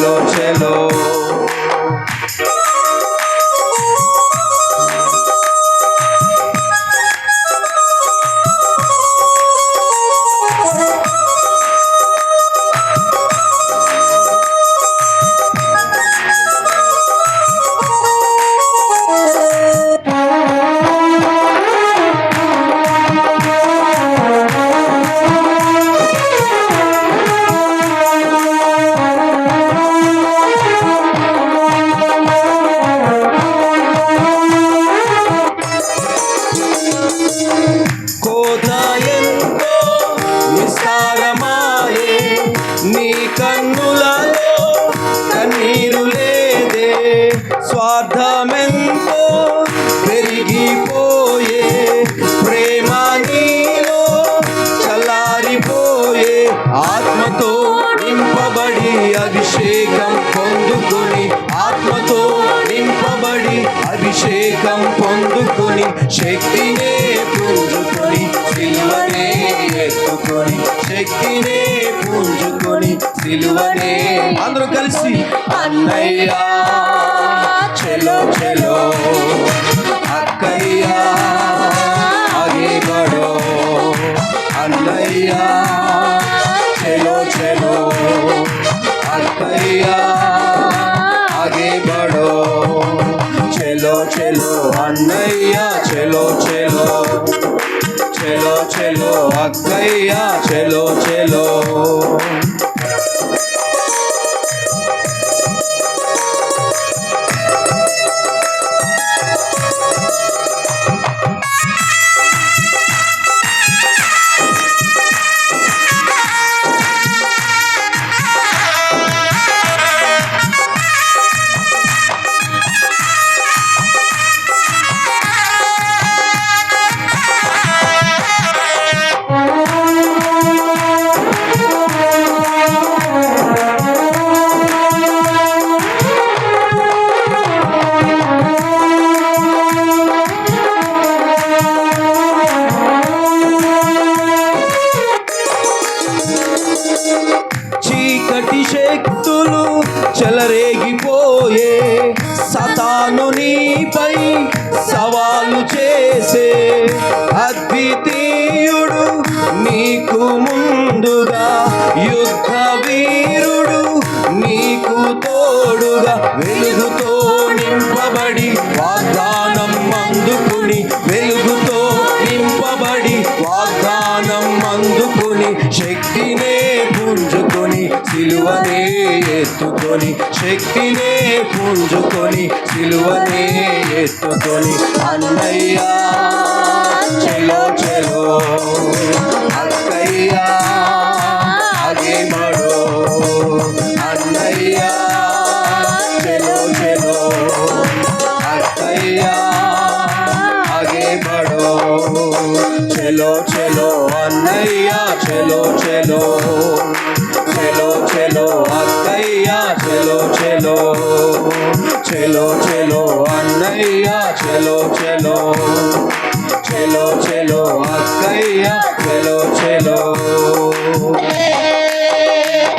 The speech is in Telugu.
చలో చలో నీ కన్నులలో కన్నీరు లేదే. స్వార్థమెంతో పెరిగిపోయే. ప్రేమ నీలో చల్లారిపోయే. ఆత్మతో నింపబడి అభిషేకం పొందుకొని ఆత్మతో నింపబడి అభిషేకం పొందుకొని శక్తినే పూజ ఎత్తుకొని శక్తినే పూంజుకొని సిలువనే. అందరూ కలిసి అన్నయ్యా చెలో చెలో. అక్కయ్యా ఆగే బడో అన్నయ్యా చెలో చెలో. అక్కయ్యా చలో చలో అక్కయ్యా చలో చలో చీకటి శక్తులు చెలరేగిపోయే సతాను నీపై సవాలు చేసే అద్వితీయుడు నీకు ముందుగా యుద్ధ వీరుడు నీకు తోడుగా వెలుగుతో నింపబడి వాగ్దానం అందుకుని వెలుగుతో నింపబడి వాగ్దానం అందుకుని శక్తినే పుంజుకొని సిలువనే ఎత్తుకొని శక్తినే పుంజుకొని సిలువనే ఎత్తుకొని అన్నయ్యా చలో చలో అక్కయ్యా ఆగే బడో అన్నయ్యా చలో చలో అక్కయ్యా ఆగే బడో చలో చలో అన్నయ్యా చలో చలో చలో చలో అక్కయ్యా చలో చలో. చలో చలో అన్నయ్యా చలో చలో. చలో చలో అక్కయ్యా చలో చలో